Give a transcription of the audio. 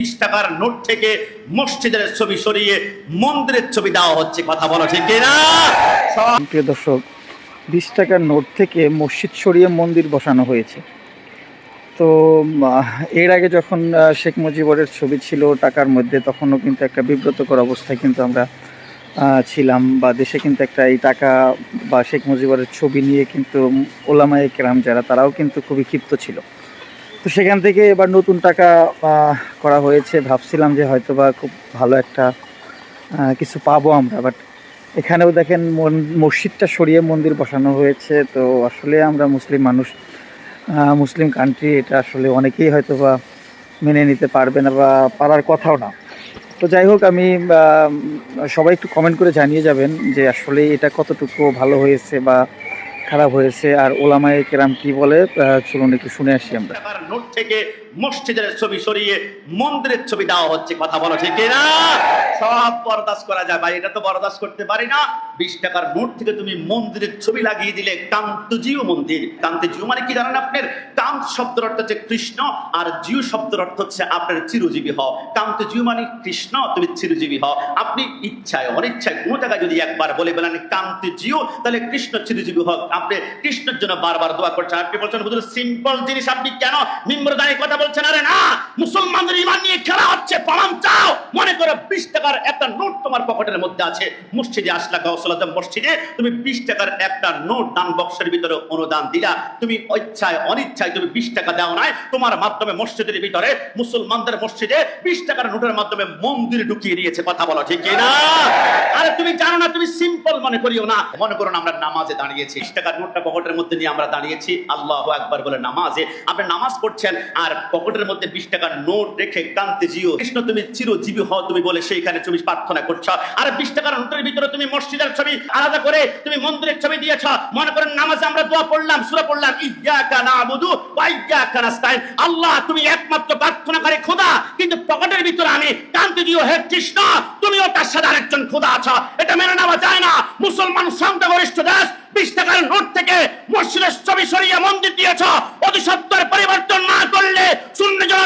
বিশ টাকার নোট থেকে মসজিদের ছবি সরিয়ে মন্দিরের ছবি দেওয়া হচ্ছে, কথা বলো ঠিক না প্রিয় দর্শক বিশ টাকার নোট থেকে মসজিদ সরিয়ে মন্দির বসানো হয়েছে। তো এর আগে যখন শেখ মুজিবরের ছবি ছিল টাকার মধ্যে, তখনও কিন্তু একটা বিব্রতকর অবস্থায় কিন্তু আমরা ছিলাম বা দেশে কিন্তু একটা এই টাকা বা শেখ মুজিবরের ছবি নিয়ে কিন্তু ওলামায়ে কেরাম যারা, তারাও কিন্তু খুবই ক্ষিপ্ত ছিল। তো সেখান থেকে এবার নতুন টাকা করা হয়েছে। ভাবছিলাম যে হয়তো বা খুব ভালো একটা কিছু পাবো আমরা বাট এখানেও দেখেন মসজিদটা সরিয়ে মন্দির বসানো হয়েছে। তো আসলে আমরা মুসলিম মানুষ মুসলিম কান্ট্রি এটা আসলে অনেকেই হয়তো বা মেনে নিতে পারবে না বা পারার কথাও না। তো যাই হোক, আমি সবাই একটু কমেন্ট করে জানিয়ে যাবেন যে আসলে এটা কতটুকু ভালো হয়েছে বা খারাপ হয়েছে, আর ওলামায় কেরাম কি বলে? চলুন একটু শুনে আসি আমরা। নোট থেকে মসজিদের ছবি সরিয়ে মন্দিরের ছবি দেওয়া হচ্ছে, কথা বলো ঠিক না সব বরদাস্ত করা যায়। ভাই, এটা তো বরদাস্ত করতে পারি না। বিশ টাকার নোট থেকে তুমি মন্দিরের ছবি লাগিয়ে দিলে কান্তজিও মন্দির। কান্তজিও মানে কি জানেন আপনার? কান্ত শব্দের অর্থ হচ্ছে কৃষ্ণ, আর জিও শব্দের অর্থ হচ্ছে আপনার চিরজীবী হও কান্তজিও মানে কৃষ্ণ, তুমি চিরজীবী হও। আপনি ইচ্ছায়, অনিচ্ছায় কোনো জায়গায় যদি একবার বলে বলেন কান্তি জিও তাহলে কৃষ্ণ চিরজীবী হোক। আপনি কৃষ্ণের জন্য বারবার দোয়া করছেন। আপনি বলছেন, হুজুর সিম্পল জিনিস আপনি কেন দাঁড়িয়ে কথা বলছেন? আরে না! মুসলমানদের ইমান নিয়ে খেলা হচ্ছে, প্রমাণ চাও। মনে করো বিশ টাকার একটা নোট তোমার পকেটের মধ্যে আছে। মসজিদে আসলা গৌসল মসজিদে তুমি বিশ টাকার একটা নোট দান বক্সের ভিতরে অনুদান দিলা। তুমি ইচ্ছায় অনিচ্ছায় তুমি বিশ টাকা দেওয়া নাই। তোমার মাধ্যমে মসজিদের ভিতরে মুসলমানদের মসজিদে বিশ টাকার নোটের মাধ্যমে মন্দির ঢুকিয়ে দিয়েছে। কথা বলো ঠিক না আরে তুমি জানো না তুমি সিম্পল মনে করিও না। মনে করো না, আমরা নামাজে দাঁড়িয়েছি। টাকার নোটটা পকেটের মধ্যে নিয়ে আমরা দাঁড়িয়েছি। আল্লাহ একবার বলে নামাজে। আপনি নামাজ পড়ছেন আর পকেটের মধ্যে বিশ টাকার নোট রেখে কান্তে জিও। কৃষ্ণ, তুমি চিরজীবী হও, তুমি বলে সেইখানে তুমি প্রার্থনা করছ। আর বিশ টাকার নোটের ভিতরে তুমি মসজিদের ছবি আলাদা করে তুমি মন্দিরের ছবি দিয়েছ। মনে করেন নামাজে আমরা দোয়া পড়লাম, সুরা পড়লাম ইয়াকা নাবুদু ওয়া ইয়াকা নাস্তাইন আল্লাহ, তুমি একমাত্র প্রার্থনাকারী খোদা। কিন্তু পকেটের ভিতরে আমি দিও হে কৃষ্ণ, তুমিও তার সাথে আরেকজন খোদা আছো। এটা মেনে নেওয়া যায় না। মুসলমান সংখ্যাগরিষ্ঠ দেশ বিশ টাকার নোট থেকে মসজিদের ছবি সরিয়ে মন্দির দিয়েছ। অতি সত্তর পরিবর্তন না করলে শূন্য জন